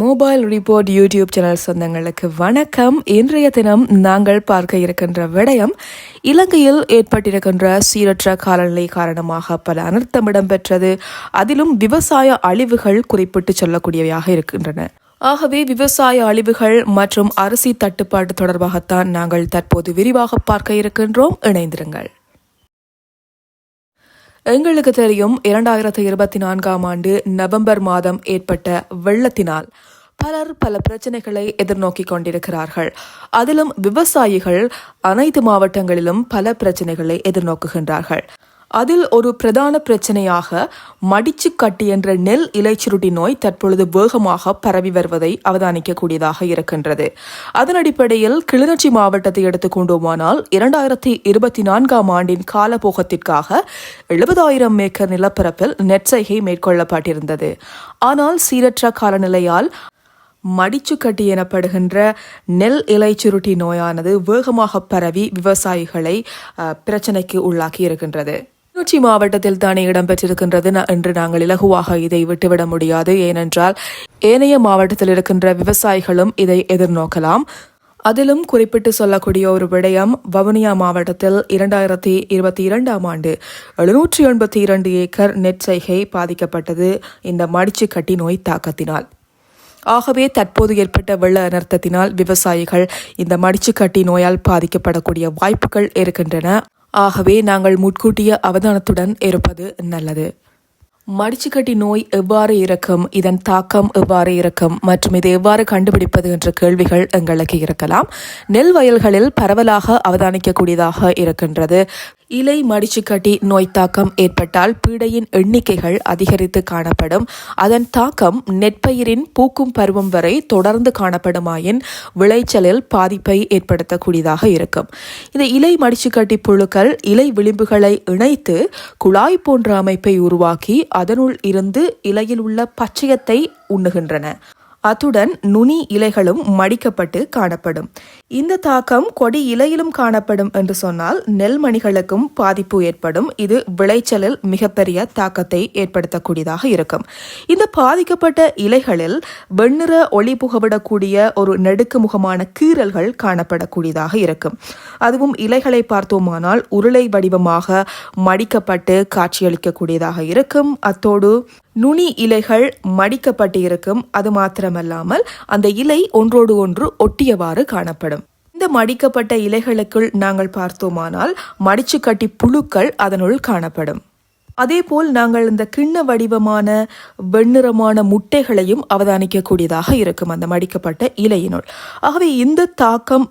Mobile report YouTube channel சொந்தங்களுக்கு வணக்கம். இன்றைய தினம் நாங்கள் பார்க்க இருக்கின்ற விடயம் இலங்கையில் ஏற்பட்டிருக்கின்ற சீரற்ற காலநிலை காரணமாக பல அனர்த்தம் இடம்பெற்றது. அதிலும் விவசாய அழிவுகள் குறிப்பிட்டு சொல்லக்கூடியவையாக இருக்கின்றன. ஆகவே விவசாய அழிவுகள் மற்றும் அரிசி தட்டுப்பாடு தொடர்பாகத்தான் நாங்கள் தற்போது விரிவாக பார்க்க இருக்கின்றோம். இணைந்திருங்கள். எங்களுக்கு தெரியும் இரண்டாயிரத்தி இருபத்தி நான்காம் ஆண்டு நவம்பர் மாதம் ஏற்பட்ட வெள்ளத்தினால் பலர் பல பிரச்சனைகளை எதிர்நோக்கி கொண்டிருக்கிறார்கள். அதிலும் விவசாயிகள் அனைத்து மாவட்டங்களிலும் பல பிரச்சனைகளை எதிர்நோக்குகின்றார்கள். அதில் ஒரு பிரதான பிரச்சனையாக மடிச்சு கட்டி என்ற நெல் இலைச்சுருட்டி நோய் தற்பொழுது வேகமாக பரவி வருவதை அவதானிக்கக்கூடியதாக இருக்கின்றது. அதன் அடிப்படையில் கிளிநொச்சி மாவட்டத்தை எடுத்துக்கொண்டோமானால் இரண்டாயிரத்தி இருபத்தி நான்காம் ஆண்டின் காலபோகத்திற்காக எழுபதாயிரம் ஏக்கர் நிலப்பரப்பில் நெற்செய்கை மேற்கொள்ளப்பட்டிருந்தது. ஆனால் சீரற்ற காலநிலையால் மடிச்சுக்கட்டி எனப்படுகின்ற நெல் இலை சுருட்டி நோயானது வேகமாக பரவி விவசாயிகளை பிரச்சனைக்கு உள்ளாக்கி இருக்கின்றது. கிளிநொச்சி மாவட்டத்தில் தானே இடம்பெற்றிருக்கின்றது. என்று நாங்கள் இலகுவாக இதை விட்டுவிட முடியாது. ஏனென்றால் ஏனைய மாவட்டத்தில் இருக்கின்ற விவசாயிகளும் இதை எதிர்நோக்கலாம். அதிலும் குறிப்பிட்டு சொல்லக்கூடிய ஒரு விடயம் வவுனியா மாவட்டத்தில் இரண்டாயிரத்தி இருபத்தி இரண்டாம் ஆண்டு எழுநூற்றி எண்பத்தி இரண்டு ஏக்கர் நெற்செய்கை பாதிக்கப்பட்டது. இந்த மடிச்சுக்கட்டி நோய் தாக்கத்தினால். ஆகவே தற்போது ஏற்பட்ட வெள்ள அனர்த்தத்தினால் விவசாயிகள் இந்த மடிச்சுக்கட்டி நோயால் பாதிக்கப்படக்கூடிய வாய்ப்புகள் இருக்கின்றன. ஆகவே நாங்கள் முட்கூட்டிய அவதானத்துடன் இருப்பது நல்லது. மடிச்சுக்கட்டி நோய் எவ்வாறு இருக்கும் இதன் தாக்கம் எவ்வாறு இருக்கும் மற்றும் இதை எவ்வாறு கண்டுபிடிப்பது என்ற கேள்விகள் எங்களுக்கு இருக்கலாம். நெல் வயல்களில் பரவலாக அவதானிக்கக்கூடியதாக இருக்கின்றது. இலை மடிச்சுக்கட்டி நோய் தாக்கம் ஏற்பட்டால் பீடையின் எண்ணிக்கைகள் அதிகரித்து காணப்படும். அதன் தாக்கம் நெற்பயிரின் பூக்கும் பருவம் வரை தொடர்ந்து காணப்படுமாயின் விளைச்சலில் பாதிப்பை ஏற்படுத்தக்கூடியதாக இருக்கும். இந்த இலை மடிச்சுக்கட்டி புழுக்கள் இலை விளிம்புகளை இணைத்து குழாய் போன்ற அமைப்பை உருவாக்கி அதனுள் இருந்து இலையில் உள்ள பச்சையத்தை உண்ணுகின்றன. அத்துடன் நுனி இலைகளும் மடிக்கப்பட்டு காணப்படும். இந்த தாக்கம் கொடி இலையிலும் காணப்படும் என்று சொன்னால் நெல்மணிகளுக்கும் பாதிப்பு ஏற்படும். இது விளைச்சலில் மிகப்பெரிய தாக்கத்தை ஏற்படுத்தக்கூடியதாக இருக்கும். இந்த பாதிக்கப்பட்ட இலைகளில் வெண்ணிற ஒளி புகவிடக்கூடிய ஒரு நெடுக்கு முகமான கீறல்கள் காணப்படக்கூடியதாக இருக்கும். அதுவும் இலைகளை பார்த்தோமானால் உருளை வடிவமாக மடிக்கப்பட்டு காட்சியளிக்கக்கூடியதாக இருக்கும். அத்தோடு நுனி இலைகள் மடிக்கப்பட்டு இருக்கும் அது மாத்திரமல்லாமல் அந்த இலை ஒன்றோடு ஒன்று ஒட்டியவாறு காணப்படும். இந்த மடிக்கப்பட்ட இலைகளுக்குள் நாங்கள் பார்த்தோமானால் மடிச்சுக்கட்டி புழுக்கள் அதனுள் காணப்படும். அதேபோல் நாங்கள் இந்த கிண்ண வடிவமான வெண்ணிறமான முட்டைகளையும் அவதானிக்கக்கூடியதாக இருக்கும். அந்த மடிக்கப்பட்ட இலையினுள். ஆகவே இந்த தாக்கம்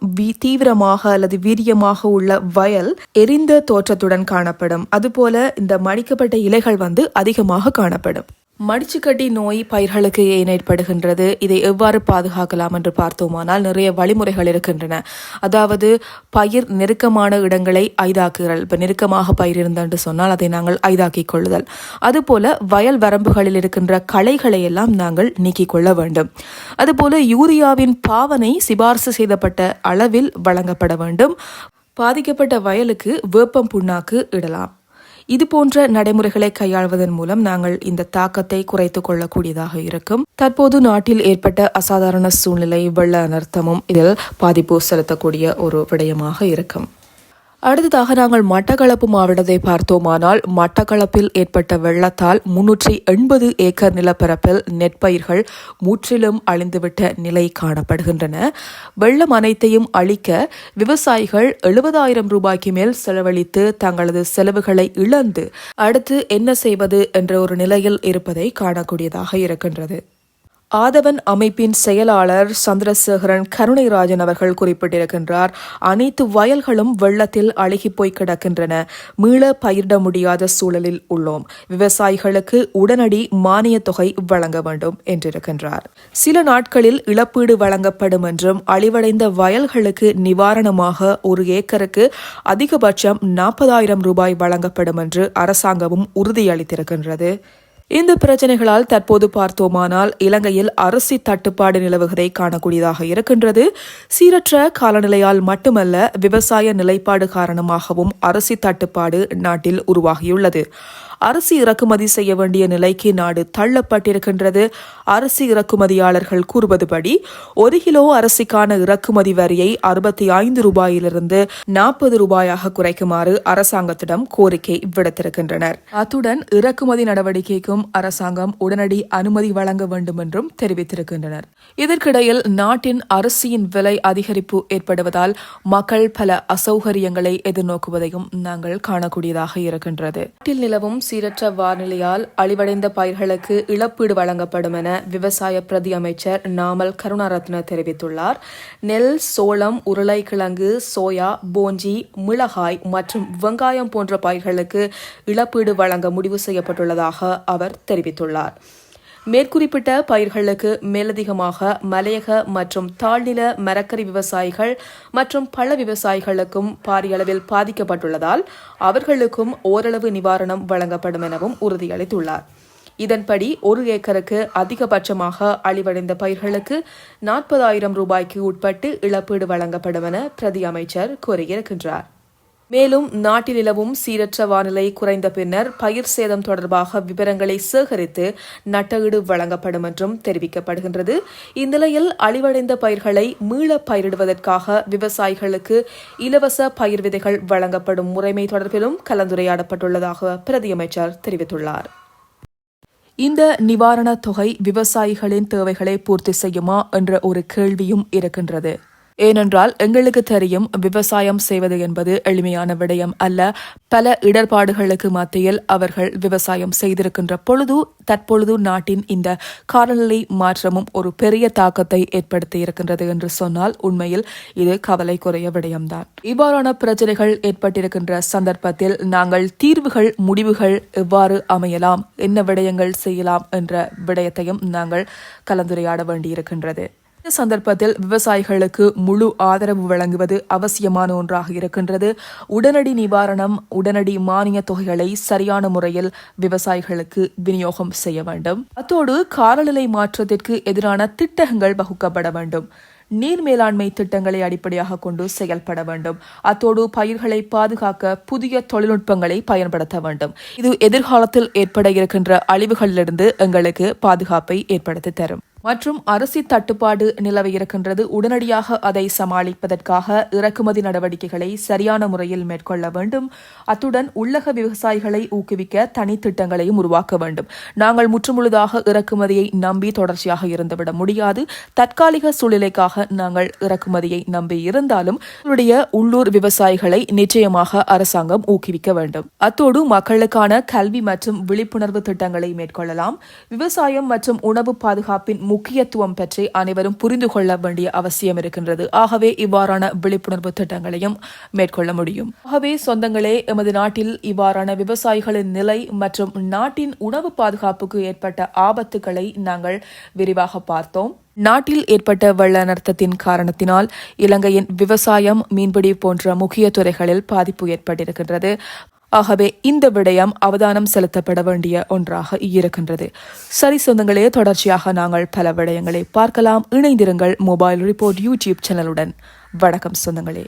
தீவிரமாக அல்லது வீரியமாக உள்ள வயல் எரிந்த தோற்றத்துடன் காணப்படும். அதுபோல இந்த மடிக்கப்பட்ட இலைகள் வந்து அதிகமாக காணப்படும். மடிச்சுக்கட்டி நோய் பயிர்களுக்கு ஏன் ஏற்படுகின்றது? இதை எவ்வாறு பாதுகாக்கலாம் என்று பார்த்தோமானால் நிறைய வழிமுறைகள் இருக்கின்றன. அதாவது பயிர் நெருக்கமான இடங்களை ஐதாக்குதல் இப்போ நெருக்கமாக பயிர் இருந்தென்று சொன்னால் அதை நாங்கள் ஐதாக்கிக் கொள்ளுதல். அதுபோல வயல் வரம்புகளில் இருக்கின்ற களைகளை எல்லாம் நாங்கள் நீக்கிக் கொள்ள வேண்டும். அதுபோல யூரியாவின் பாவனை சிபார்சு செய்யப்பட்ட அளவில் வழங்கப்பட வேண்டும். பாதிக்கப்பட்ட வயலுக்கு வேப்பம் புண்ணாக்கு இடலாம். இது போன்ற நடைமுறைகளை கையாள்வதன் மூலம் நாங்கள் இந்த தாக்கத்தை குறைத்துக் கொள்ளக்கூடியதாக இருக்கும். தற்போது நாட்டில் ஏற்பட்ட அசாதாரண சூழ்நிலை வெள்ள அனர்த்தமும் இதில் பாதிப்பு செலுத்தக்கூடிய ஒரு விடயமாக இருக்கும். அடுத்ததாக நாங்கள் மட்டக்களப்பு மாவட்டத்தை பார்த்தோமானால் மட்டக்களப்பில் ஏற்பட்ட வெள்ளத்தால் முன்னூற்றி எண்பது ஏக்கர் நிலப்பரப்பில் நெற்பயிர்கள் முற்றிலும் அழிந்துவிட்ட நிலை காணப்படுகின்றன. வெள்ளம் அனைத்தையும் அழிக்க விவசாயிகள் எழுபதாயிரம் ரூபாய்க்கு மேல் செலவழித்து தங்களது செலவுகளை இழந்து அடுத்து என்ன செய்வது என்ற ஒரு நிலையில் இருப்பதை காணக்கூடியதாக இருக்கின்றது. ஆதவன் அமைப்பின் செயலாளர் சந்திரசேகரன் கருணைராஜன் அவர்கள் குறிப்பிட்டிருக்கின்றார் அனைத்து வயல்களும் வெள்ளத்தில் அழுகி போய் கிடக்கின்றன. மீள பயிரிட முடியாத சூழலில் உள்ளோம். விவசாயிகளுக்கு உடனடி மானிய தொகை வழங்க வேண்டும் என்றிருக்கின்றார். சில நாட்களில் இழப்பீடு வழங்கப்படும் என்றும் அழிவடைந்த வயல்களுக்கு நிவாரணமாக ஒரு ஏக்கருக்கு அதிகபட்சம் நாற்பதாயிரம் ரூபாய் வழங்கப்படும் என்று அரசாங்கமும் உறுதியளித்திருக்கின்றது. இந்த பிரச்சனைகளால் தற்போது பார்த்தோமானால் இலங்கையில் அரிசி தட்டுப்பாடு நிலவுவதை காணக்கூடியதாக இருக்கின்றது. சீரற்ற காலநிலையால் மட்டுமல்ல விவசாய நிலைப்பாடு காரணமாகவும் அரிசி தட்டுப்பாடு நாட்டில் உருவாகியுள்ளது. அரிசி இறக்குமதி செய்ய வேண்டிய நிலைக்கு நாடு தள்ளப்பட்டிருக்கின்றது. அரிசி இறக்குமதியாளர்கள் கூறுவதுபடி ஒரு கிலோ அரிசிக்கான இறக்குமதி வரியை அறுபத்தி ஐந்து ரூபாயிலிருந்து நாற்பது ரூபாயாக குறைக்குமாறு அரசாங்கத்திடம் கோரிக்கை விடுத்திருக்கின்றனர். அத்துடன் இறக்குமதி நடவடிக்கைக்கும் அரசாங்கம் உடனடி அனுமதி வழங்க வேண்டும் என்றும் தெரிவித்திருக்கின்றனர். இதற்கிடையில் நாட்டின் அரிசியின் விலை அதிகரிப்பு ஏற்படுவதால் மக்கள் பல அசௌகரியங்களை எதிர்நோக்குவதையும் நாங்கள் காணக்கூடியதாக இருக்கின்றது. நாட்டில் நிலவும் சீரற்ற வானிலையால் அழிவடைந்த பயிர்களுக்கு இழப்பீடு வழங்கப்படும் என விவசாய பிரதி அமைச்சர் நாமல் கருணாரத்ன தெரிவித்துள்ளார். நெல் சோளம் உருளைக்கிழங்கு சோயா போஞ்சி மிளகாய் மற்றும் வெங்காயம் போன்ற பயிர்களுக்கு இழப்பீடு வழங்க முடிவு செய்யப்பட்டுள்ளதாக அவர் தெரிவித்துள்ளார். மேற்குறிப்பிட்ட பயிர்களுக்கு மேலதிகமாக மலையக மற்றும் தாழ்நில மரக்கறி விவசாயிகள் மற்றும் பழ விவசாயிகளுக்கும் பாரிய அளவில் பாதிக்கப்பட்டுள்ளதால் அவர்களுக்கும் ஓரளவு நிவாரணம் வழங்கப்படும் எனவும் உறுதியளித்துள்ளார். இதன்படி ஒரு ஏக்கருக்கு அதிகபட்சமாக அழிவடைந்த பயிர்களுக்கு நாற்பதாயிரம் ரூபாய்க்கு உட்பட்டு இழப்பீடு வழங்கப்படும் என பிரதி அமைச்சர் கூறியிருக்கின்றார். மேலும் நாட்டில் நிலவும் சீரற்ற வானிலை குறைந்த பின்னர் பயிர் சேதம் தொடர்பாக விவரங்களை சேகரித்து நட்டஈடு வழங்கப்படும் என்றும் தெரிவிக்கப்படுகின்றது. இந்நிலையில் அழிவடைந்த பயிர்களை மீள பயிரிடுவதற்காக விவசாயிகளுக்கு இலவச பயிர் விதைகள் வழங்கப்படும் முறைமை தொடர்பிலும் கலந்துரையாடப்பட்டுள்ளதாக பிரதியமைச்சர் தெரிவித்துள்ளார். இந்த நிவாரணத் தொகை விவசாயிகளின் தேவைகளை பூர்த்தி செய்யுமா என்ற ஒரு கேள்வியும் இருக்கின்றது. ஏனென்றால் எங்களுக்கு தெரியும் விவசாயம் செய்வது என்பது எளிமையான விடயம் அல்ல. பல இடர்பாடுகளுக்கு மத்தியில் அவர்கள் விவசாயம் செய்திருக்கின்ற பொழுது தற்பொழுது நாட்டின் இந்த காலநிலை மாற்றமும் ஒரு பெரிய தாக்கத்தை ஏற்படுத்தி இருக்கின்றது என்று சொன்னால் உண்மையில் இது கவலைக்குரிய விடயம்தான். இவ்வாறான பிரச்சனைகள் ஏற்பட்டிருக்கின்ற சந்தர்ப்பத்தில் நாங்கள் தீர்வுகள் முடிவுகள் எவ்வாறு அமையலாம் என்ன விடயங்கள் செய்யலாம் என்ற விடயத்தையும் நாங்கள் கலந்துரையாட வேண்டியிருக்கின்றது. இந்த சந்தர்ப்பத்தில் விவசாயிகளுக்கு முழு ஆதரவு வழங்குவது அவசியமான ஒன்றாக இருக்கின்றது. உடனடி நிவாரணம் உடனடி மானிய தொகைகளை சரியான முறையில் விவசாயிகளுக்கு விநியோகம் செய்ய வேண்டும். அத்தோடு காலநிலை மாற்றத்திற்கு எதிரான திட்டங்கள் வகுக்கப்பட வேண்டும். நீர் மேலாண்மை திட்டங்களை அடிப்படையாக கொண்டு செயல்பட வேண்டும். அத்தோடு பயிர்களை பாதுகாக்க புதிய தொழில்நுட்பங்களை பயன்படுத்த வேண்டும். இது எதிர்காலத்தில் ஏற்பட இருக்கின்ற அழிவுகளிலிருந்து எங்களுக்கு பாதுகாப்பை ஏற்படுத்தி தரும். மற்றும் அரிசி தட்டுப்பாடு நிலவியிருக்கின்றது உடனடியாக அதை சமாளிப்பதற்காக இறக்குமதி நடவடிக்கைகளை சரியான முறையில் மேற்கொள்ள வேண்டும். அத்துடன் உள்ளக விவசாயிகளை ஊக்குவிக்க தனி திட்டங்களையும் உருவாக்க வேண்டும். நாங்கள் முற்றுமுழுதாக இறக்குமதியை நம்பி தொடர்ச்சியாக இருந்துவிட முடியாது. தற்காலிக சூழ்நிலைக்காக நாங்கள் இறக்குமதியை நம்பி இருந்தாலும் உங்களுடைய உள்ளூர் விவசாயிகளை நிச்சயமாக அரசாங்கம் ஊக்குவிக்க வேண்டும். அத்தோடு மக்களுக்கான கல்வி மற்றும் விழிப்புணர்வு திட்டங்களை மேற்கொள்ளலாம். விவசாயம் மற்றும் உணவு பாதுகாப்பின் முக்கியத்துவம் பற்றி அனைவரும் புரிந்து கொள்ள வேண்டிய அவசியம் இருக்கின்றது. ஆகவே இவ்வாறான விழிப்புணர்வு திட்டங்களையும் மேற்கொள்ள முடியும். ஆகவே சொந்தங்களே எமது நாட்டில் இவ்வாறான விவசாயிகளின் நிலை மற்றும் நாட்டின் உணவு பாதுகாப்புக்கு ஏற்பட்ட ஆபத்துக்களை நாங்கள் விரிவாக பார்த்தோம். நாட்டில் ஏற்பட்ட வெள்ள அனர்த்தத்தின் காரணத்தினால் இலங்கையின் விவசாயம் மீன்பிடி போன்ற முக்கிய துறைகளில் பாதிப்பு ஏற்பட்டிருக்கின்றது. ஆகவே இந்த விடயம் அவதானம் செலுத்தப்பட வேண்டிய ஒன்றாக இருக்கின்றது. சரி சொந்தங்களே தொடர்ச்சியாக நாங்கள் பல விடயங்களை பார்க்கலாம். இணைந்திருங்கள் மொபைல் ரிப்போர்ட் யூடியூப் சேனலுடன். வணக்கம் சொந்தங்களே.